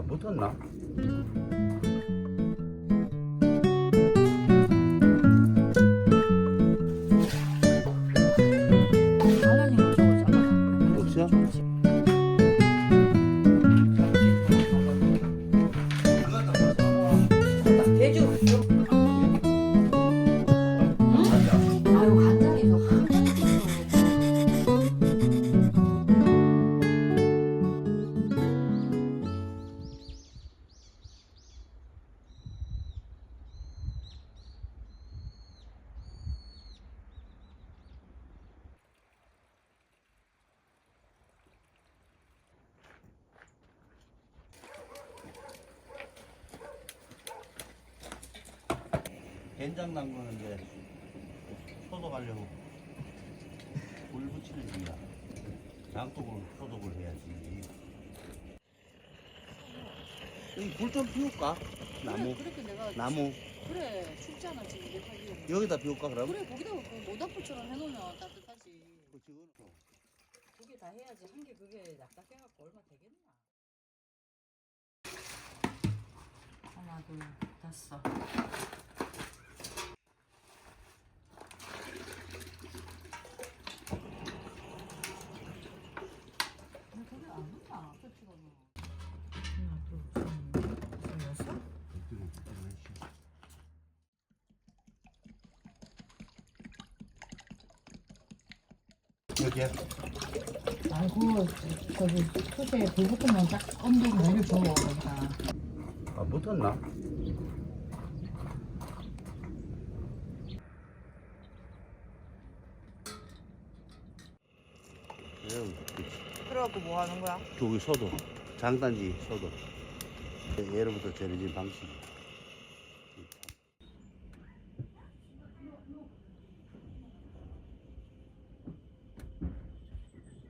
아, 묻었나? 된장 담그는 데 소독하려고 불 붙이는 중이다. 장독으로 소독을 해야지. 불 좀 피울까? 나무, 그래, 그렇게 내가 나무. 그래 춥잖아 지금 이게 하기 여기다 피울까, 그럼? 그래 거기다 그 모닥불처럼 해놓으면 따뜻하지 그개다 해야지 한 개 그게 납작해갖고 얼마 되겠나 하나 둘 다섯 근데 그게 안 된다 솔직히는 하나 둘셋 여섯 여기야? 아이고 저기 솥에 불 붙으면 딱 온도 내려 줘 그러니까. 아, 묻었나? 그래갖고 뭐 하는 거야? 저기 소독, 장단지 소독. 예로부터 전해진 방식.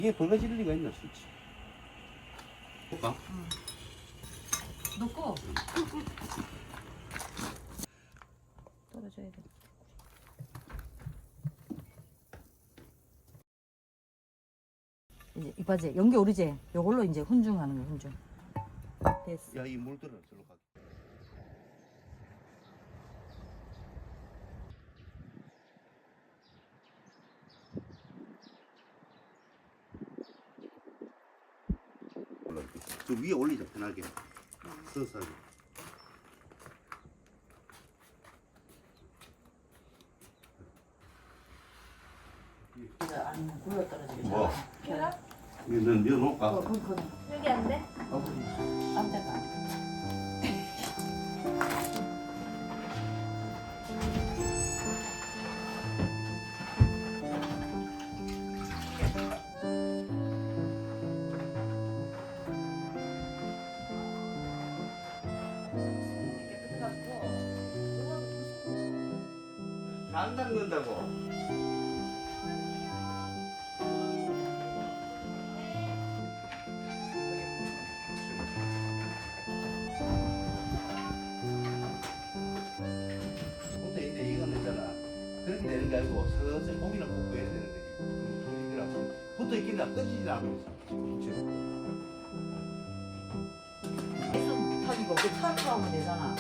이게 벌거질 리가 있나, 솔직히. 볼까? 넣고 떨어져야 돼. 이제 이빠지 연기 오리지 요걸로 이제 훈중하는 거 훈중 됐어 야, 이 물 들어, 저로 가. 올라갈게. 저 위에 올리자, 편하게. 서서하게. 아니 굴러 떨어지게 뭐? 계란? 이거 넣어 놓을까? 어 그건 여기 안 돼? 딴 데가 안 담는다고. 근데 이제 이거는 있잖아. 그렇게 되는 게 아니고 서서히 고기는 굽고 해야 되는 거지. 붙어 있긴 해. 꺼지진 않고. 계속 타기고 그 타고 하면 되잖아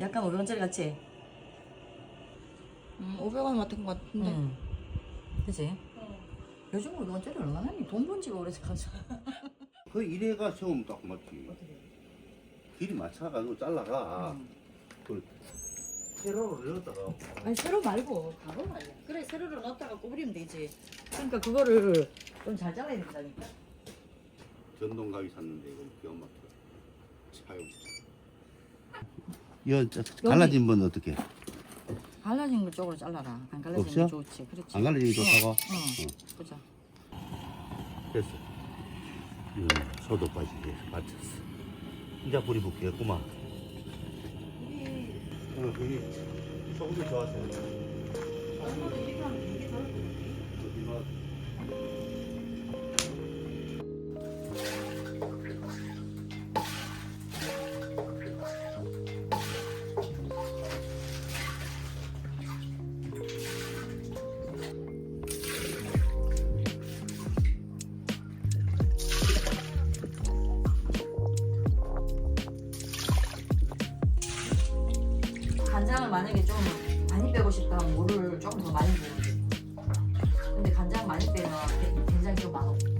약간 500원짜리 같지? 음, 500원 같은 거 같은데. 응. 그치? 요즘 500원짜리 얼마나 니? 돈 번 지가 오래서 가서. 그 이래가 처음 딱 맞지. 길이 맞춰가지고 잘라가. 그 세로로 넣었다가 아니, 세로 말고, 가로 말이야. 그래, 세로를 넣었다가 구부리면 되지. 그러니까 그거를 좀 잘 잘라야 된다니까. 전동 가위 샀는데 이거 기가 막혀. 차요. 여 갈라진 건 어떻게? 갈라진 거 쪽으로 잘라라. 안 갈라진 없어? 거 좋지. 그렇지. 안 갈라진 게 좋다고? 어, 어. 보자. 됐어. 이거 소독까지 해서 받쳤어. 이제 불이 붙겠구만. 응. 어, 소금도 좋아하세요. 얼마나 이렇게 하 간장을 만약에 좀 많이 빼고 싶다면 물을 조금 더 많이 돼. 근데 간장 많이 빼면 된- 된장이 좀 맛없고.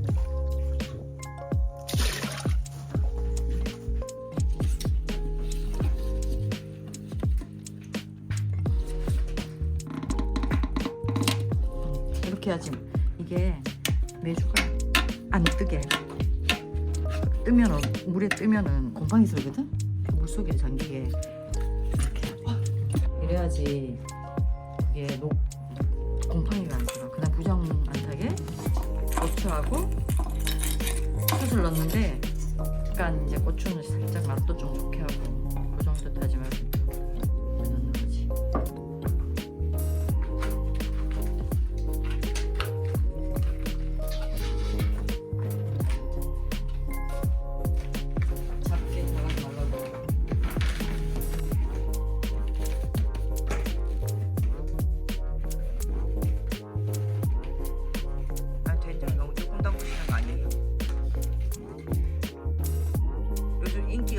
이렇게 해야지 이게 매주가 안 뜨게 뜨면은 물에 뜨면은 곰팡이 슬거든 물 속에 잠기게 이래야지 이게 녹 곰팡이가 안 들어 그냥 부정 안 타게 고추하고 숯을 넣는데 약간 이제 고추는 살짝 맛도 좀 좋게 하고 그 정도 타지 말고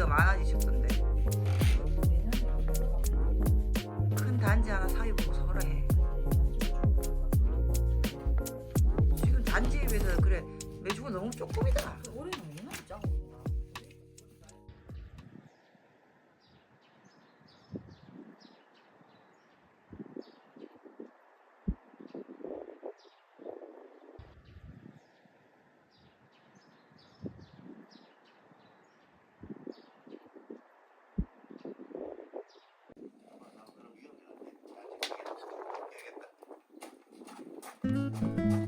인기가 많아지셨던데. 큰 단지 하나 사위 보고서 하라 해 지금 단지에 비해서 그래 매주가 너무 조금이다 올해는 얼마나 짜고 그럼 위험해.